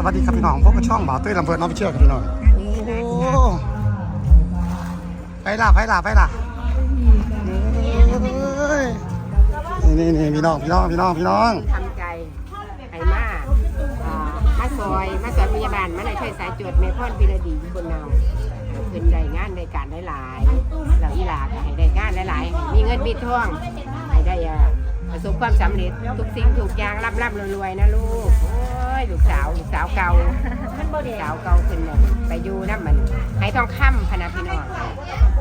สวัสดีครับพี่น้องพบกับช่องบ่าวตุ้ยลำเพลินน้องไปเชื่อครับพี่น้องโอ้โหไปล่ะไปล่ะไปล่ะนี่นี่นี่พี่น้องพี่น้องพี่น้องพี่น้องทำใจไห้มาอ่ามาซอยมาซอยพยาบาลมาในช่วยสายจวดเมพอนพิรดีอยู่บนเนาเพิ่นได้งานในการหลายๆเราอีหลากให้ได้งานหลายๆมีเงินมีทองให้ได้อาประสบความสำเร็จทุกสิ่งทุกอย่างร่ำร่ำรวยๆนะลูก ยลูกสาวลูกสาวเก่าลูกสาวเก่าขึ้นเลยไปอยู่นะมันให้ทองคำพะนะพี่น้อง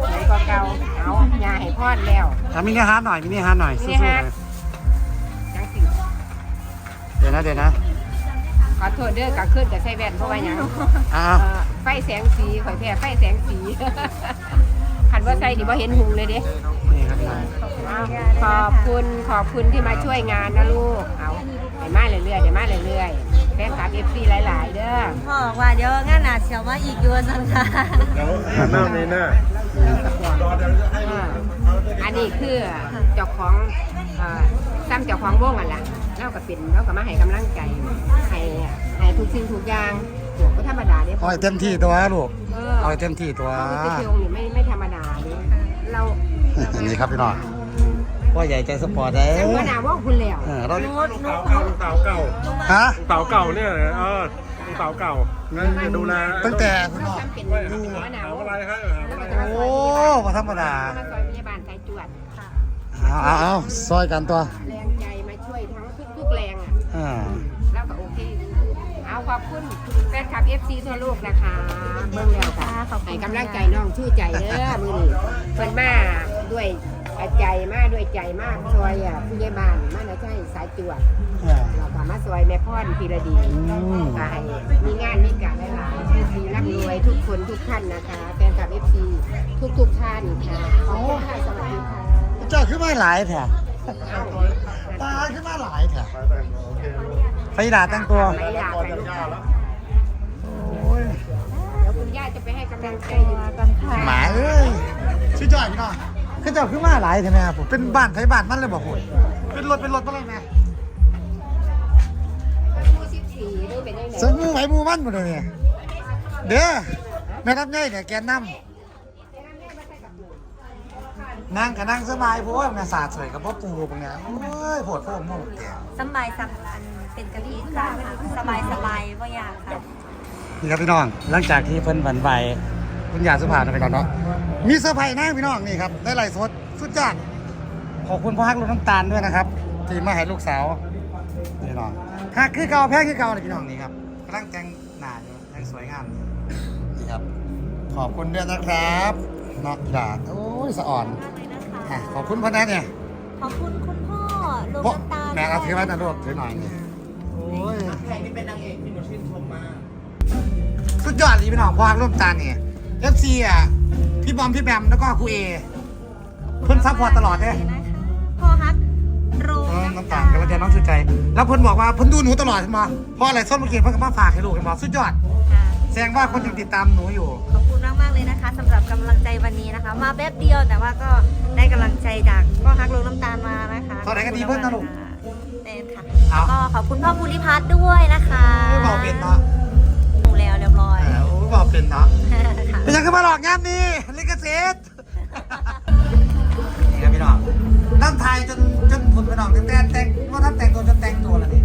ไหนก็เก่าเอายาให้พอดแล้วอะมินิฮาร์ดหน่อยมินิฮาร์ดหน่อยสู้ๆหน่อยจังสิเดี๋ยวนะเดี๋ยวนะขอโทษเด้อกลางคืนกับใช้แว่นเพราะว่าหยังอ่าเอ่อไฟแสงสีข่อยแพ้ไฟแสงสีคันว่าใส่ดิบ่เห็นหุงเลยเด้ นี่ครับพี่น้องเอาขอบคุณขอบคุณที่มาช่วยงานนะลูก เอาเดี๋ยวมาเรื่อยๆเดี๋ยวมาเรื่อยๆ แฟนคลับ FC หลาย ๆ เด้อพ่อบอกว่าเดี๋ยวงานหนาเสียวมาอีกอยู่สันค่ะหน้าในหน้าอ่าอันนี้คือเจ้าของเอ่อซ้ำเจ้าของวงอะล่ะเราก็เป็นเราก็มาให้กำลังใจให้ให้ทุกสิ่งทุกอย่างโหก็ธรรมดาเด้เอาให้เต็มที่ตัวลูกเอเอาอให้เต็มที่ตัวเราไปเที่ยวนี่ไม่ไม่ธรรมดาเลยเราอันนี้ครับพี่น้อง พ่อใหญ่ใจสปอร์ตเด้จำว่านาว่าคุณแล้วเออเราเต่าเก่าเต่าเก่าฮะเต่าเก่าเนี่ยเออเต่าเก่างั้นจะดูแลตั้งแต่คุณน้องจำเป็นดูว่านาถามว่าอะไรครับถามอะไรโอ้บ่ธรรมดามาซอยพยาบาลสายจวดเอาเอาเอาซอยกันตัวแรงใจมาช่วยทั้งทุกทุกๆแรงอะ อ่าแล้วก็โอเค เอาขอบคุณแฟนคลับ FC ทั่วโลกนะคะ เบิ่งแล้วค่ะให้กำลังใจน้องชื่อใจเด้อมือนี้เพิ่นมาด้วย ใจมาด้วยใจมากซอยอะผู้ใหญ่บ้านมานะใช่สายจวดอ่า เราก็มาซอยแม่พ่อนพีระดีอืม ก็ให้มีงานมีการหลายๆชื่อดีร่ำรวยทุกคนทุกท่านนะคะแฟนคลับ FC ทุกทุกๆท่านค่ะขอบคุณค่ะสวัสดีค่ะเจ้าขึ้นมาหลายแถะตาขึ้นมาหลายแถะโอเคไฟดาแต่งตัว ไปลาไปลูกค้าโอ้ย เดี๋ยวคุณย่าจะไปให้กำลังใจอยู่กันค่ะหมาเอ้ยชื่อจอยพี่น้อง ขึ้นเจ้าขึ้นมาหลายใช่ไหมครับผมเป็นบ้านไทยบ้านมันเลยบอกผมเป็นรถเป็นรถมาเลยไหมมูสิบสี่หรือเป็นยังไงสมูไหวมูมันหมดเลยเนี่ยเด้อแม่น้ำใหญ่เนี่ยแกนนำนั่งกับนั่งสบายเพราะว่าแม่สาดสวยกับพ่อปูปงเนี้ยโอ้ยโผดโผล่โม่แกสบายสับอันเป็นกะลีค่ะสบายสบายว่ายากค่ะนี่ครับพี่น้องหลังจากที่เพิ่นฝันไป คุณยาสุภาพนะพี่น้องเนาะมีเซอร์ไพรส์นะพี่น้องนี่ครับได้ไลฟ์สดสุดยอดขอบคุณพ่อฮักลูกน้ำตาลด้วยนะครับที่มาให้ลูกสาวนี่พี่น้องฮักคือเก่าแพ้คือเก่าเลยพี่น้องนี่ครับกำลังแต่งหน้าอยู่ยังสวยงามอยู่นี่ครับ ขอบคุณด้วยนะครับเนาะพี่ดาโอ้ยสะอ่อนมากเลยนะคะอะขอบคุณพ่อแน่เนี่ยขอบคุณคุณพ่อลูกพ่อน้ำตาลแม่เอาถือไว้นะลูกถือหน่อยนี่โอ้ยใครที่เป็นนางเอกที่หนูชื่นชมมาสุดยอดเลยพี่น้องพ่อฮักลูกน้ำตาลเนี่ย เอฟซีอะ พี่บอม พี่แบม แล้วก็ครูเอ เพิ่นซัพพอร์ตตลอดเลยนะคะพ่อฮักโรเออน้ำน้ำตาตาลลกันแล้วเดี๋ยวน้องชูใจ แล้วเพิ่นบอกว่าเพิ่นดูหนูตลอดเห็นบ่เพราะอะไรส้มเมื่อกี้เพิ่นก็มาฝากให้ลูกเห็นบ่สุดยอดค่ะแสดงว่าคนยังติดตามหนูอยู่ ขอบคุณมากมากๆเลยนะคะสำหรับกำลังใจวันนี้นะคะ มาแป๊บเดียวแต่ว่าก็ได้กำลังใจจากพ่อฮักโรงน้ำตาลมานะคะตอนไหนก็ดีเพิ่นนะลูกเต้นค่ะเอา แล้วก็ขอบคุณพ่อภูริพัฒน์ด้วยนะคะโอ้บอกเป็นเนาะ ร้อยเออโอ้บอกเป็นเนาะค่ะเป็นยังขึ้นมาหลอกงานนี่ลิขสิทธิ์นี่ครับพี่น้องน้ำไทยจนจนผุนพี่น้องตั้งแต่แต่งว่าท่านแต่งตัวจนแต่งตัวแล้วนี่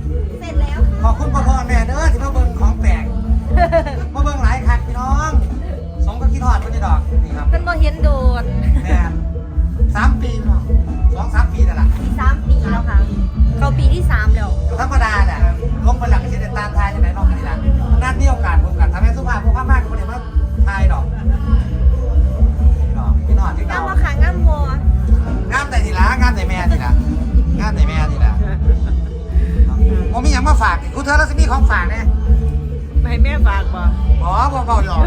บ่อ๋อบอกบอกหยอก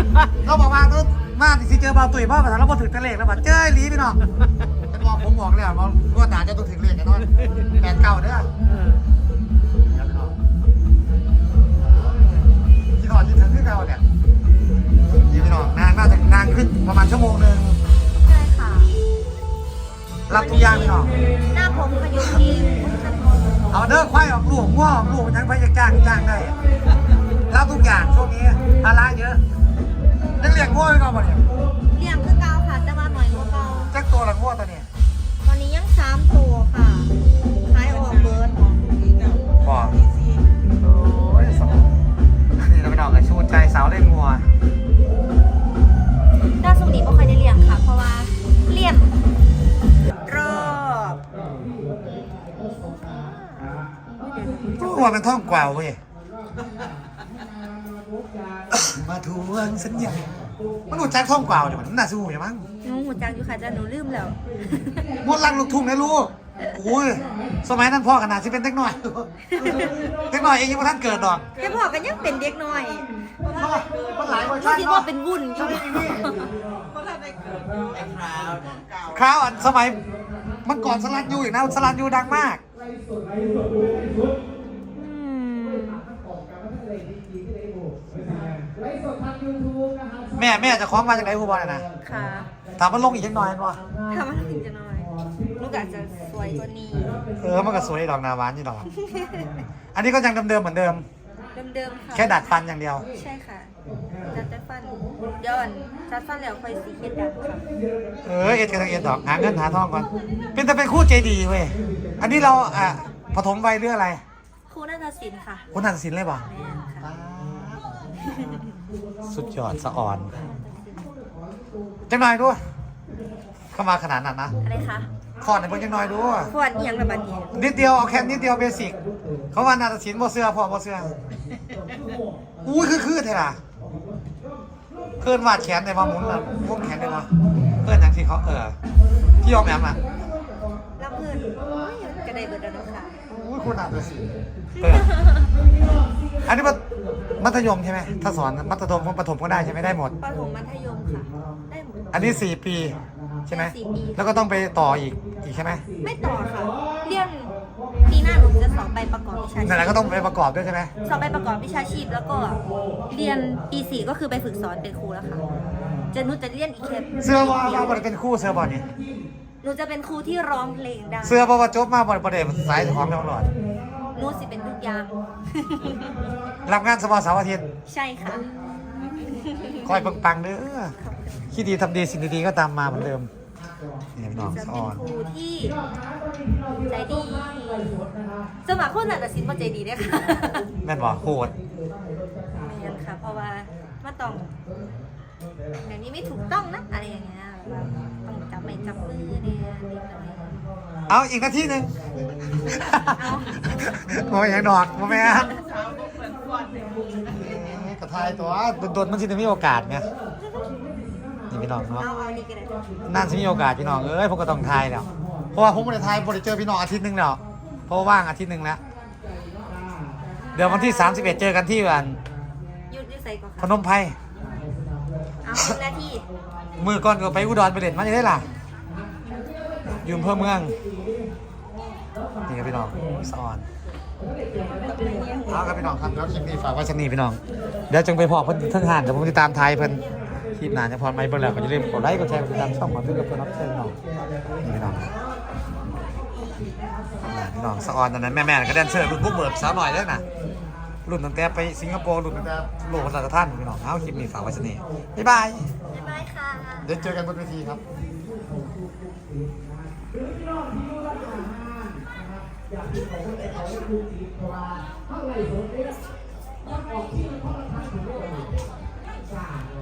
เราบอกว่าก็มาสิเจอเบาตุ๋ยพ่อภาษาเราบอกถึงตะเลขแล้วบอกเจ้ยลีพี่น้องเป็นบอกผมบอกแล้วบอกว่าตาจะต้องถึงเลขกันเนาะแปดเก้าเด้อเออที่ถอดที่ถึงที่เก่าเนี่ยยี่พี่น้องนางน่าจะนางขึ้นประมาณชั่วโมงหนึ่งใช่ค่ะรับทุกอย่างพี่น้องหน้าผมขยุกทีมเอาเด้อควายออกลูกง้อออกลูกยังไปจะจ้างจ้างได้ รับทุกภาระเยอะยังเลี้ยงงัวไปก่อนบ่เนี่ยเลี้ยงคือเก่าค่ะแต่ว่าหน่อยกว่าเก่าจักตัวละงัวตัวนี้ตอนนี้ยังสามตัวค่ะขายออกเบิร์ดบ่โอ้ยสมนี่เราไปดอกกับชูใจสาวเล่นงัวด้านสุนีไม่ค่อยได้เลี้ยงค่ะ เพราะว่าเลี้ยงรอบงัวเป็นท่องกว่าวเว้ย มาทวงสัญญามันหนูจักท่องกว่าวเดี๋ยวมันน่าสู้อย่ามั้งหนูหูจักอยู่ค่ะจะหนูลืมแล้ว มดลังลูกทุ่งนะลูกโอ้ยสมัยนั้นพ่อขนาดที่เป็นเด็กหน่อย เด็กหน่อยเองยังไม่ทันเกิดดอกแต่พ่อก็ยังเป็นเด็กน้อยมันหลายเวอร์รู้ชันสึกเนาะว่าเป็นวุ่นอยู่ข้าวอันสมัยมันก่อนสลัดยูอีกนะสลัดยูดังมากแม่แม่จะคล้องมาจากไหนครูบอลน่ะนะค่ะถามมันลงอีกจังหน่อยป่ะทำมันถึงจะน้อยลูกอาจจะสวยกว่านี้เออมันก็สวยดอกนาหวานอยู่ดอก อันนี้ก็ยังเดิมๆเหมือนเดิม เดิมๆค่ะแค่ดัดฟันอย่างเดียว ใช่ค่ะจัดแต่ฟันย้อนจัดฟันแล้วค่อยสีเขียดดังค่ะเออเอ็ดกันเอ็ดดอกหาเงินหาทองก่อน เป็นแต่เป็นคู่ใจดีเว้ยอันนี้เราอะปฐมวัยเรื่องอะไรครูนาฏศิลป์ค่ะคุณทันศิลป์เลยป่ะแม่นค่ะ สุดยอดสะอ่อน จังหน่อยด้วยเข้ามาขนาดนั้นนะอะไรคะขอหน่อยเพิ่งจังหน่อยด้วยฟอนเอียงระบาดนี้นิดเดียวเอาแค่นิดเดียวเบสิก เขาว่านาฏศิลป์บ่เสื้อพ่อบ่เสื้ออุ้ยคือคือเท่ล่ะเพื่อนวาดแขนได้มาหมุนอะพวกแขนได้มาเพื่อนอย่างที่เขาเออที่ยอมแอมอะรับเพื่อนโอ้ยกระไดเบิดแล้วเนาะค่ะอุ้ยคุณนาฏศิลป์เออ อันนี้มัธมัธยมใช่ไหมถ้าสอนมัธยมประถมก็ได้ใช่ไหมได้หมด ประถมมัธยมค่ะ ได้หมด อันนี้4ปีใช่ไหมสี่ปี แล้วก็ต้องไปต่ออีกอีกใช่ไหมไม่ต่อค่ะ เรียนปีหน้าหนูจะสอบใบประกอบวิชาชีนั่นแหละพก็ต้องไปประกอบด้วยใช่ไหมสอบใบประกอบวิชาชีพแล้วก็เรียนปีสี่ก็คือไปฝึกสอนเป็นครูแล้วค่ะ จะหนูจะเรียนอีกแค่เสื้อบอลมาบอลเป็นคู่เสื้อบอลนี่หนูจะเป็นครูที่ร้องเพลงดังเสื้อบอลจบมาบอลประเดี๋ยวสายของตลอด หนูสิเป็นทุกอย่าง รับงานสปอร์ตเสาร์อาทิตย์ใช่ค่ะ คอยปังๆเด้อคิดดีทำดีสิ่งดีๆก็ตามมาเหมือนเดิมนี่พี่น้องจะสเป็อนน ครูที่ใจดีสมัครคนน่ะแต่สินว่าใจดีด้วยค่ะแม่นบอกโหดไม่งั้นค่ะ เพราะว่ามันต้องอย่างนี้ไม่ถูกต้องนะ อะไรอย่างเงี้ยแบบว่าต้องจับไม่จับมือเนี่ยนิดหน่อยเอาอีกนาทีหนึ่ง โมยังดอกโมแม่นกระทายตัวโดนๆมันสิจะมีโอกาสไงนี่พี่น้องเนาะเอาเอานี่ก็ได้น่าจะมีโอกาสพี่น้องเอ้ยผมก็ต้องทายแล้วเพราะว่าผมไม่ได้ทายผมได้เจอพี่น้องอาทิตย์หนึงแล้วเพราะว่าว่างอาทิตย์หนึงแล้วเดี๋ยววันที่ 31 เจอกันที่วันยุดยุดใส่ก่อนพค่ะนมไพรเอาหนึ่งนาทีมือก่อนก็ไปอุดรไปเล่นมาจะได้ล่ะอยืมเพื่อเมืองนี่ครับพี่น้องสอน เอาครับพี่น้องครับแล้วคลิปนี้ฝากไว้ชันนี้พี่น้อง เดี๋ยวจึงไปพอเพิ่นทั้งห่านเดี๋ยวผมติดตามทายเพิ่นคลิปหน้าจะพอไหมเบิ่งแล้วก็อย่าลืมกดไลค์กดแชร์กดติดตามช่องหมอเพื่อนกับเพื่อนรับเชิญน้องนี่พี่น้องนี่พี่น้องสะออนตอนนั้นแม่ๆก็แดนเซอร์รุ่นพวกเบิร์ดสาวหน่อยแล้วนะรุ่นตั้งแต่ไปสิงคโปร์รุ่นตั้งแต่โลกภาษาท่านพี่น้องเอาคลิปนี้ฝากไว้ชันนี้บ๊ายบายบ๊ายบายค่ะเดี๋ยวเจอกันบนเวทีครับ อยากมีของแต่ของไม่คุณมสีเพราะว่าข้างในสวนนี้ต้องออกที่มัเพราะทางถึงโลกสร้า